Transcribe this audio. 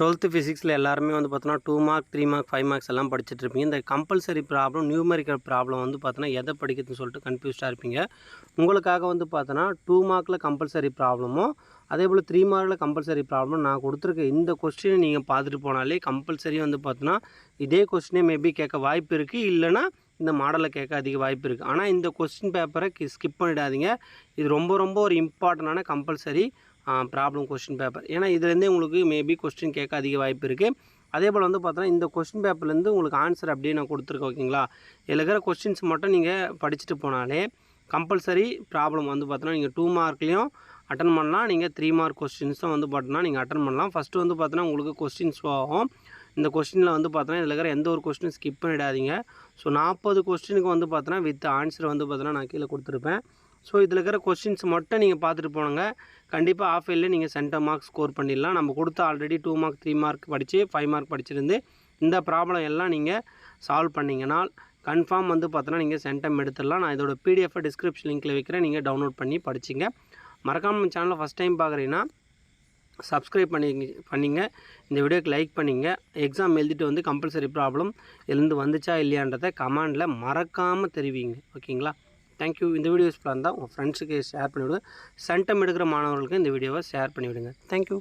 Twelfth ஃபிசிக்ஸில் எல்லாருமே வந்து பார்த்தோன்னா two mark three mark five marks எல்லாம் படிச்சுட்டு இருப்பீங்க. இந்த கம்பல்சரி ப்ராப்ளம் நியூமரிக்கல் ப்ராப்ளம் வந்து பார்த்தோன்னா எதை படிக்கிறதுன்னு சொல்லிட்டு கன்ஃபியூஸ்டாக இருப்பீங்க. உங்களுக்காக வந்து பார்த்தோன்னா டூ மார்க்கில் கம்பல்சரி ப்ராப்ளமும் அதே போல் த்ரீ மார்க்கில் கம்பல்சரி ப்ராப்ளம் நான் கொடுத்துருக்க இந்த கொஸ்டினை நீங்கள் பார்த்துட்டு போனாலே கம்பல்சரி வந்து பார்த்தோன்னா இதே கொஸ்டினே மேபி கேட்க வாய்ப்பு இருக்குது இல்லைனா இந்த மாடலை கேட்க அதிக வாய்ப்பு இருக்குது ஆனால் இந்த கொஸ்டின் பேப்பரை ஸ்கிப் பண்ணிடாதீங்க. இது ரொம்ப ரொம்ப ஒரு இம்பார்ட்டண்டான கம்பல்சரி ப்ராப்ளம் கொஸ்டின் பேப்பர் ஏன்னா இதுலேருந்தே உங்களுக்கு மேபி கொஸ்டின் கேட்க அதிக வாய்ப்பு இருக்குது அதே போல் வந்து பார்த்தோன்னா இந்த கொஸ்டின் பேப்பர்லேருந்து உங்களுக்கு ஆன்சர் அப்படியே நான் கொடுத்துருக்கேன் ஓகேங்களா இதில் இருக்கிற கொஸ்டின்ஸ் மட்டும் நீங்கள் படிச்சுட்டு போனாலே கம்பல்சரி ப்ராப்ளம் வந்து பார்த்தோன்னா நீங்கள் டூ மார்க்லேயும் அட்டன் பண்ணலாம். நீங்கள் த்ரீ மார்க் கொஸ்டின்ஸும் வந்து பார்த்தோன்னா நீங்கள் அட்டன் பண்ணலாம். ஃபஸ்ட்டு வந்து பார்த்தோன்னா உங்களுக்கு கொஸ்டின்ஸ் ஆகும் இந்த கொஸ்டினில் வந்து பார்த்தோன்னா இதில் இருக்கிற எந்த ஒரு கொஸ்டினும் ஸ்கிப் பண்ணிடாதீங்க. ஸோ நாற்பது கொஸ்டினுக்கு வந்து பார்த்தோன்னா வித் ஆன்சர் வந்து பார்த்தோன்னா நான் கீழே கொடுத்துருப்பேன். ஸோ இதில் இருக்கிற கொஸ்டின்ஸ் மட்டும் நீங்கள் பார்த்துட்டு போனங்க. கண்டிப்பாக ஆஃப் இயர்லேயே நீங்கள் சென்டர் மார்க் ஸ்கோர் பண்ணிடலாம். நம்ம கொடுத்த already two mark three mark படித்து ஃபைவ் மார்க் படிச்சிருந்து இந்த ப்ராப்ளம் எல்லாம் நீங்கள் சால்வ் பண்ணிங்கன்னா கன்ஃபார்ம் வந்து பார்த்தோன்னா நீங்கள் சென்டம் எடுத்துடலாம். நான் இதோட பிடிஎஃப் டிஸ்கிரிப்ஷன் லிங்க்கில் வைக்கிறேன். நீங்கள் டவுன்லோட் பண்ணி படிச்சிங்க. மறக்காமல் நம்ம சேனலை ஃபஸ்ட் டைம் பார்க்குறீங்கன்னா சப்ஸ்கிரைப் பண்ணி பண்ணிங்க. இந்த வீடியோக்கு லைக் பண்ணிங்க. எக்ஸாம் எழுதிட்டு வந்து கம்பல்சரி ப்ராப்ளம் எழுந்து வந்துச்சா இல்லையான்றதை கமெண்டில் மறக்காமல் தெரிவிங்க. ஓகேங்களா? தேங்க்யூ இந்த வீடியோ யூஸ்ஃபுல்லாக இருந்தால் உங்கள் ஃப்ரெண்ட்ஸுக்கு ஷேர் பண்ணிவிடுங்க. சென்டம் எடுக்கிற மாணவர்களுக்கு இந்த வீடியோவை ஷேர் பண்ணிவிடுங்க. தேங்க்யூ